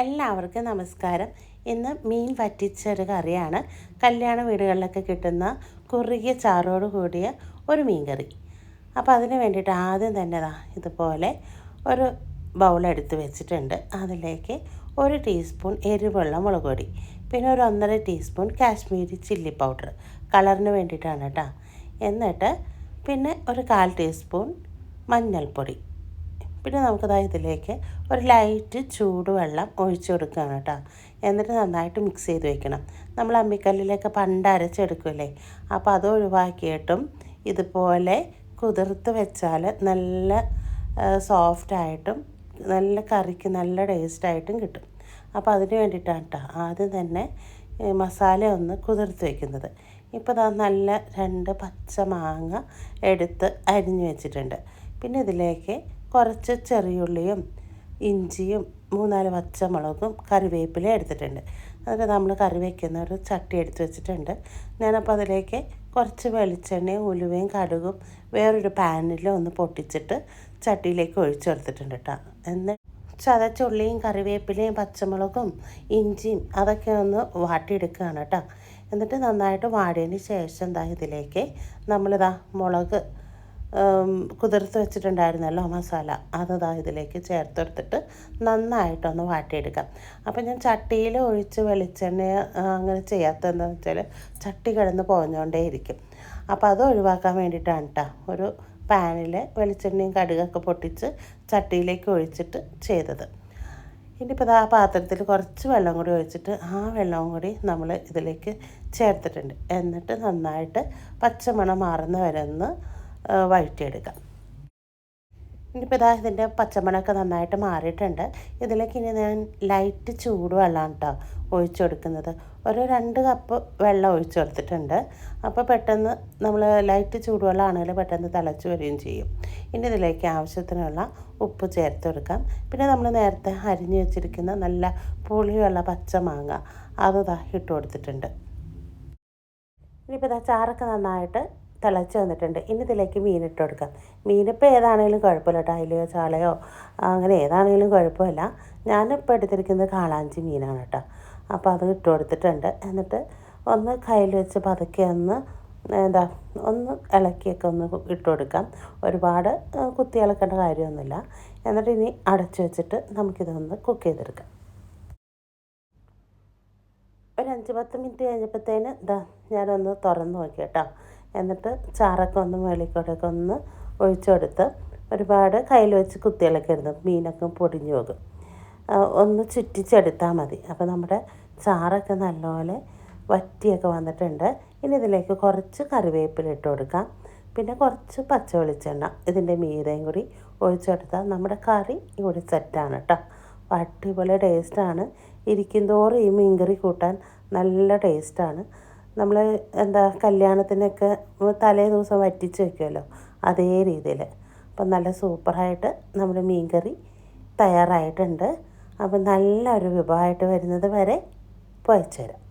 എല്ലാവർക്കും നമസ്കാരം. ഇന്ന് മീൻ വറ്റിച്ചൊരു കറിയാണ്. കല്യാണ വീടുകളിലൊക്കെ കിട്ടുന്ന കുറുകിയ ചാറോട് കൂടിയ ഒരു മീൻ കറി അപ്പോൾ അതിന് വേണ്ടിയിട്ട് ആദ്യം തന്നെ ദാ ഇതുപോലെ ഒരു ബൗൾ എടുത്ത് വെച്ചിട്ടുണ്ട്. അതിലേക്ക് ഒരു ടീസ്പൂൺ എരിവെള്ളം മുളക് പൊടി പിന്നെ ഒരു ഒന്നര ടീസ്പൂൺ കാശ്മീരി ചില്ലി പൗഡർ കളറിന് വേണ്ടിയിട്ടാണ് കേട്ടോ. എന്നിട്ട് പിന്നെ ഒരു കാൽ ടീസ്പൂൺ മഞ്ഞൾപ്പൊടി. പിന്നെ നമുക്കതാ ഇതിലേക്ക് ഒരു ലൈറ്റ് ചൂടുവെള്ളം ഒഴിച്ചു കൊടുക്കുകയാണ് കേട്ടോ. എന്നിട്ട് നന്നായിട്ട് മിക്സ് ചെയ്ത് വെക്കണം. നമ്മൾ അമ്മിക്കല്ലിലൊക്കെ പണ്ട് അരച്ചെടുക്കുമല്ലേ അപ്പോൾ അത് ഒഴിവാക്കിയിട്ടും ഇതുപോലെ കുതിർത്ത് വെച്ചാൽ നല്ല സോഫ്റ്റായിട്ടും നല്ല കറിക്ക് നല്ല ടേസ്റ്റായിട്ടും കിട്ടും. അപ്പോൾ അതിന് വേണ്ടിയിട്ടാണ് കേട്ടോ ആദ്യം തന്നെ മസാല ഒന്ന് കുതിർത്ത് വെക്കുന്നത്. ഇപ്പോൾ ഇതാ നല്ല രണ്ട് പച്ച മാങ്ങ എടുത്ത് അരിഞ്ഞു വെച്ചിട്ടുണ്ട്. പിന്നെ ഇതിലേക്ക് കുറച്ച് ചെറിയുള്ളിയും ഇഞ്ചിയും മൂന്നാൽ പച്ചമുളകും കറിവേപ്പിലയും എടുത്തിട്ടുണ്ട്. അതിൽ നമ്മൾ കറി വയ്ക്കുന്ന ഒരു ചട്ടി എടുത്ത് വെച്ചിട്ടുണ്ട്. ഞാനപ്പോൾ അതിലേക്ക് കുറച്ച് വെളിച്ചെണ്ണയും ഉലുവയും കടുകും വേറൊരു പാനിൽ ഒന്ന് പൊട്ടിച്ചിട്ട് ചട്ടിയിലേക്ക് ഒഴിച്ചു കൊടുത്തിട്ടുണ്ട് കേട്ടോ എന്നിട്ട് ചതച്ചുള്ളിയും കറിവേപ്പിലയും പച്ചമുളകും ഇഞ്ചിയും അതൊക്കെ ഒന്ന് വാട്ടിയെടുക്കുകയാണ് കേട്ടോ എന്നിട്ട് നന്നായിട്ട് വാടിയതിന് ശേഷം എന്താ ഇതിലേക്ക് നമ്മളിതാ മുളക് കുതിർത്ത് വെച്ചിട്ടുണ്ടായിരുന്നല്ലോ മസാല. അത് ഇതാ ഇതിലേക്ക് ചേർത്തെടുത്തിട്ട് നന്നായിട്ടൊന്ന് വാട്ടിയെടുക്കാം. അപ്പോൾ ഞാൻ ചട്ടിയിൽ ഒഴിച്ച് വെളിച്ചെണ്ണ അങ്ങനെ ചെയ്യാത്തതെന്ന് വെച്ചാൽ ചട്ടി കിടന്ന് പോഞ്ഞുകൊണ്ടേ ഇരിക്കും അപ്പോൾ അത് ഒഴിവാക്കാൻ വേണ്ടിയിട്ടാണ് കേട്ടോ ഒരു പാനിൽ വെളിച്ചെണ്ണയും കടുകൊക്കെ പൊട്ടിച്ച് ചട്ടിയിലേക്ക് ഒഴിച്ചിട്ട് ചെയ്തത്. ഇനിയിപ്പോൾ ആ പാത്രത്തിൽ കുറച്ച് വെള്ളം കൂടി ഒഴിച്ചിട്ട് ആ വെള്ളവും കൂടി നമ്മൾ ഇതിലേക്ക് ചേർത്തിട്ടുണ്ട്. എന്നിട്ട് നന്നായിട്ട് പച്ചമണം മാറുന്ന വരെ ഒന്ന് വഴറ്റിയെടുക്കാം. ഇനിയിപ്പോൾ ഇതാ ഇതിന്റെ പച്ചമണമൊക്കെ നന്നായിട്ട് മാറിയിട്ടുണ്ട്. ഇതിലേക്ക് ഇനി ഞാൻ ലൈറ്റ് ചൂടുവെള്ളമാണ് കേട്ടോ ഒഴിച്ചു കൊടുക്കുന്നത്. ഒരു രണ്ട് കപ്പ് വെള്ളം ഒഴിച്ചു കൊടുത്തിട്ടുണ്ട്. അപ്പോൾ പെട്ടെന്ന് നമ്മൾ ലൈറ്റ് ചൂടുവെള്ളമാണെങ്കിൽ പെട്ടെന്ന് തിളച്ച് വരികയും ചെയ്യും. ഇനി ഇതിലേക്ക് ആവശ്യത്തിനുള്ള ഉപ്പ് ചേർത്ത് കൊടുക്കാം. പിന്നെ നമ്മൾ നേരത്തെ അരിഞ്ഞു വെച്ചിരിക്കുന്ന നല്ല പുളിയുള്ള പച്ചമാങ്ങ അത് ഇട്ട് കൊടുത്തിട്ടുണ്ട്. ഇനിയിപ്പോൾ ഇതാ ചാറൊക്കെ നന്നായിട്ട് തിളച്ച് വന്നിട്ടുണ്ട്. ഇനി ഇതിലേക്ക് മീനിട്ട് കൊടുക്കാം. മീനിപ്പോൾ ഏതാണെങ്കിലും കുഴപ്പമില്ല അയിലയോ ചാളയോ അങ്ങനെ ഏതാണെങ്കിലും കുഴപ്പമില്ല. ഞാനിപ്പോൾ എടുത്തിരിക്കുന്നത് കാളാഞ്ചി മീനാണ് കേട്ടോ. അപ്പോൾ അത് ഇട്ട് കൊടുത്തിട്ടുണ്ട്. എന്നിട്ട് ഒന്ന് കയ്യിൽ വെച്ച് പതുക്കെ ഒന്ന് എന്താ ഒന്ന് ഇളക്കിയൊക്കെ ഒന്ന് ഇട്ട് കൊടുക്കാം. ഒരുപാട് കുത്തി ഇളക്കേണ്ട കാര്യമൊന്നുമില്ല. എന്നിട്ട് ഇനി അടച്ചു വെച്ചിട്ട് നമുക്കിതൊന്ന് കുക്ക് ചെയ്തെടുക്കാം. ഒരു അഞ്ച് പത്ത് മിനിറ്റ് കഴിഞ്ഞപ്പോഴത്തേന് ഇതാ ഞാനൊന്ന് തുറന്ന് നോക്കി കേട്ടോ. എന്നിട്ട് ചാറൊക്കെ ഒന്ന് മേളിക്കൂടെയൊക്കെ ഒന്ന് ഒഴിച്ചു കൊടുത്ത് ഒരുപാട് കയ്യിൽ വെച്ച് കുത്തിയിളക്കരുത് മീനൊക്കെ പൊടിഞ്ഞു പോകും. ഒന്ന് ചുറ്റിച്ചെടുത്താൽ മതി. അപ്പോൾ നമ്മുടെ ചാറൊക്കെ നല്ലപോലെ വറ്റിയൊക്കെ വന്നിട്ടുണ്ട്. ഇനി ഇതിലേക്ക് കുറച്ച് കറിവേപ്പില ഇട്ട് കൊടുക്കാം. പിന്നെ കുറച്ച് പച്ച വെളിച്ചെണ്ണ ഇതിന്റെ മീതയും കൂടി ഒഴിച്ചെടുത്താൽ നമ്മുടെ കറി ഇവിടെ സെറ്റാണ് കേട്ടോ. അടിപൊളി ടേസ്റ്റാണ്. ഇരിക്കും തോറും ഈ മീൻകറി കൂട്ടാൻ നല്ല ടേസ്റ്റാണ്. നമ്മൾ എന്താ കല്യാണത്തിനൊക്കെ തലേ ദിവസം വറ്റിച്ച് വെക്കുമല്ലോ അതേ രീതിയിൽ അപ്പം നല്ല സൂപ്പറായിട്ട് നമ്മുടെ മീൻകറി തയ്യാറായിട്ടുണ്ട്. അപ്പം നല്ലൊരു വിഭവമായിട്ട് വരുന്നത് വരെ പോയച്ചു തരാം